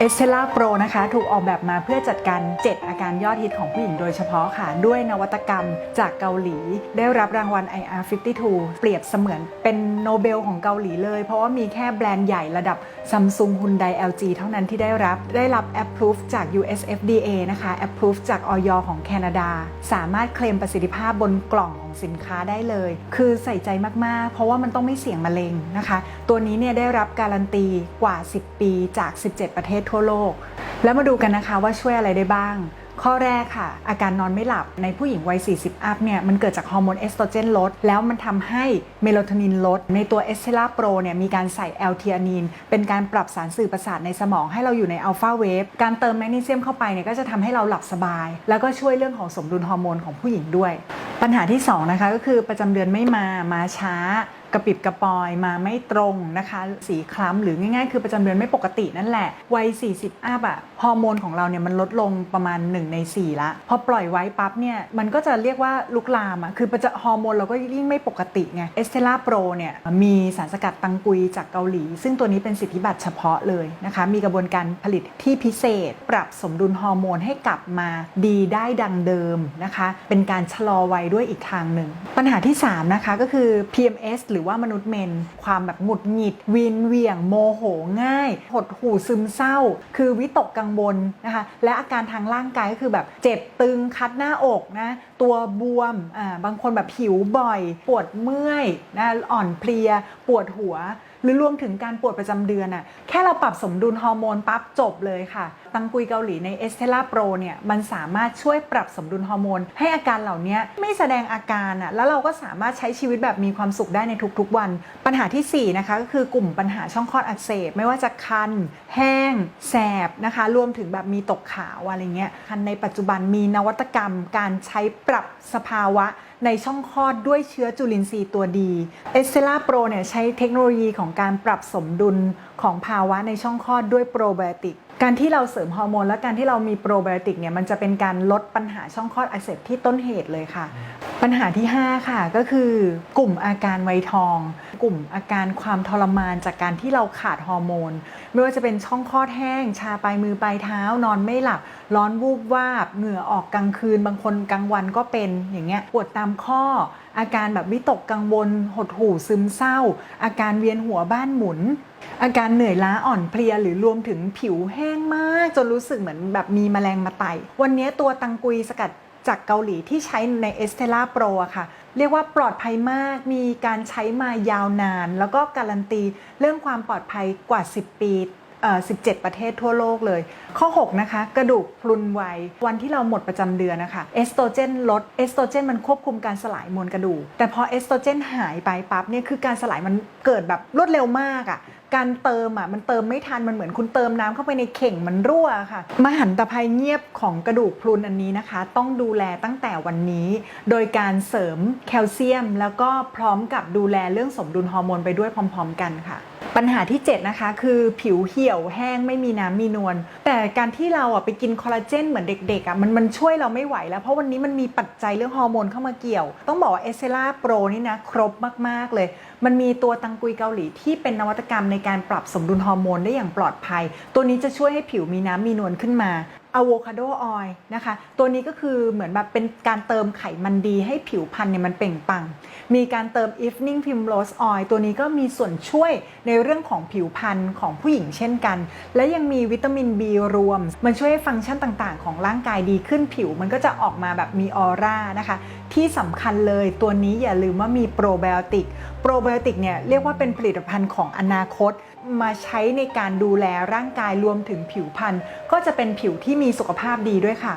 เอสเ l ล่าโปรนะคะ ถูกออกแบบมาเพื่อจัดการ 7 อาการยอดฮิตของผู้หญิงโดยเฉพาะค่ะ ด้วยนวัตกรรมจากเกาหลี ได้รับรางวัล IR52 เปรียบเสมือนเป็นโนเบลของเกาหลีเลย เพราะว่ามีแค่แบรนด์ใหญ่ระดับ Samsung Hyundai LG เท่านั้นที่ได้รับ ได้รับ Approve จาก US FDA นะคะ Approve จากออยของแคนาดา สามารถเคลมประสิทธิภาพบนกล่อง สินค้าได้เลย คือใส่ใจมากๆ เพราะว่ามันต้องไม่เสี่ยงมะเร็งนะคะ ตัวนี้เนี่ยได้รับการันตีกว่า 10 ปีจาก 17 ประเทศทั่วโลก แล้วมาดูกันนะคะว่าช่วยอะไรได้บ้าง ข้อแรกค่ะ อาการนอนไม่หลับในผู้หญิงวัย 40 อัพเนี่ยมันเกิดจากฮอร์โมนเอสโตรเจนลด แล้วมันทำให้เมโลโทนินลด ในตัวเอสเทลาโปรเนี่ยมีการใส่แอลเทียนีนเป็นการปรับสารสื่อประสาทในสมองให้เราอยู่ในอัลฟาเวฟการเติมแมกนีเซียมเข้าไปเนี่ยก็จะทำให้เราหลับสบาย แล้วก็ช่วยเรื่องของสมดุลฮอร์โมนของผู้หญิงด้วย ปัญหาที่2นะคะก็คือประจำเดือนไม่มามาช้า ระปิบกระปอยมาไม่ตรงนะคะ สีคล้ำหรือง่ายๆ คือประจำเดือนไม่ปกตินั่นแหละวัย 40อัพอะฮอร์โมนของเราเนี่ยมันลดลงประมาณ 1 ใน 4 ละ พอปล่อยไว้ปั๊บเนี่ยมันก็จะเรียกว่าลุกลามอะคือประจะฮอร์โมนเราก็ยิ่งไม่ปกติไงเอสเทล่าโปรเนี่ยมีสารสกัดตังกุยจากเกาหลี ซึ่งตัวนี้เป็นสิทธิบัตรเฉพาะเลยนะคะ มีกระบวนการผลิตที่พิเศษ ปรับสมดุลฮอร์โมนให้กลับมาดีได้ดังเดิมนะคะ เป็นการชะลอวัยด้วยอีกทางหนึ่งปัญหาที่ 3 นะคะก็คือ PMS หรือว่ามนุษย์เมน ความแบบหงุดหงิดวินเวียง โมโหง่าย หดหู่ซึมเศร้า คือวิตกกังวลนะคะ และอาการทางร่างกายก็คือแบบเจ็บตึงคัดหน้าอกนะ ตัวบวมอ่าบางคนแบบหิวบ่อย ปวดเมื่อยนะอ่อนเพลีย ปวดหัว หรือรวมถึงการปวดประจำเดือนอะแค่เราปรับสมดุลฮอร์โมนปั๊บจบเลยค่ะ ตังกุยเกาหลีในเอสเทล่าโปรเนี่ยมันสามารถช่วยปรับสมดุลฮอร์โมน ให้อาการเหล่านี้ไม่แสดงอาการอะแล้วเราก็สามารถใช้ชีวิตแบบมีความสุขได้ในทุกๆวัน ปัญหาทีสี่ 4 นะคะ ก็คือกลุ่มปัญหาช่องคลอดอักเสบ ไม่ว่าจะคัน แห้ง แสบนะคะ รวมถึงแบบมีตกขาวอะไรเงี้ยคันในปัจจุบันมีนวัตกรรม การใช้ปรับสภาวะในช่องคลอดด้วยเชื้อจุลินทรีย์ตัวดีเอสเซล่าโปรเนี่ยใช้เทคโนโลยีของการปรับสมดุลของภาวะในช่องคลอดด้วยโปรไบโอติก การที่เราเสริมฮอร์โมนและการที่เรามีโปรไบโอติกเนี่ยมันจะเป็นการลดปัญหาช่องคลอดอักเสบที่ต้นเหตุเลยค่ะ ปัญหาที่ 5 ค่ะก็คือกลุ่มอาการไวยทอง กลุ่มอาการความทรมานจากการที่เราขาดฮอร์โมน ไม่ว่าจะเป็นช่องคลอดแห้ง ชาปลายมือปลายเท้า นอนไม่หลับ ร้อนวูบวาบ เหงื่อออกกลางคืน บางคนกลางวันก็เป็นอย่างเงี้ยปวดตามข้อ อาการแบบวิตกกังวล หดหู่ซึมเศร้า อาการเวียนหัวบ้านหมุน อาการเหนื่อยล้าอ่อนเพลียหรือรวมถึงผิวแห้งมาก จนรู้สึกเหมือนแบบมีแมลงมาไต่วันนี้ตัวตังกุยสกัด จากเกาหลีที่ใช้ในเอสเทล่าโปรอะค่ะ เรียกว่าปลอดภัยมาก มีการใช้มายาวนาน แล้วก็การันตีเรื่องความปลอดภัยกว่า 10 ปี17 ประเทศทั่วโลกเลย ข้อ 6 นะคะ กระดูกพรุนไววันที่เราหมดประจำเดือนนะคะ เอสโตรเจนลด เอสโตรเจนมันควบคุมการสลายมวลกระดูก แต่พอเอสโตรเจนหายไปปั๊บเนี่ย คือการสลายมันเกิดแบบรวดเร็วมากอะ่ะการเติมอะมันเติมไม่ทันมันเหมือนคุณเติมน้ำเข้าไปในเข่งมันรั่วค่ะ มหันตภัยเงียบของกระดูกพรุนอันนี้นะคะ ต้องดูแลตั้งแต่วันนี้ โดยการเสริมแคลเซียม แล้วก็พร้อมกับดูแลเรื่องสมดุลฮอร์โมนไปด้วยพร้อม ๆ กันค่ะปัญหาที่ 7 นะคะ คือผิวเหี่ยวแห้งไม่มีน้ำมีนวลแต่การที่เราอะไปกินคอลลาเจนเหมือนเด็กๆอะมันมันช่วยเราไม่ไหวแล้ว เพราะวันนี้มันมีปัจจัยเรื่องฮอร์โมนเข้ามาเกี่ยว ต้องบอกว่าเอเซล่าโปรนี่นะ ครบมากๆเลย มันมีตัวตังกุยเกาหลีที่เป็นนวัตกรรมในการปรับสมดุลฮอร์โมนได้อย่างปลอดภัย ตัวนี้จะช่วยให้ผิวมีน้ำมีนวลขึ้นมาอะโวคาโดออยล์นะคะ ตัวนี้ก็คือเหมือนแบบเป็นการเติมไขมันดีให้ผิวพรรณเนี่ยมันเปล่งปัง มีการเติม evening primrose oil ตัวนี้ก็มีส่วนช่วยในเรื่องของผิวพรรณของผู้หญิงเช่นกัน และยังมีวิตามิน B รวม มันช่วยให้ฟังก์ชันต่างๆ ของร่างกายดีขึ้นผิว มันก็จะออกมาแบบมีออร่านะคะ ที่สำคัญเลยตัวนี้อย่าลืมว่ามีโปรไบโอติก โปรไบโอติกเนี่ยเรียกว่าเป็นผลิตภัณฑ์ของอนาคต มาใช้ในการดูแลร่างกายรวมถึงผิวพรรณก็จะเป็นผิวที่มีสุขภาพดีด้วยค่ะ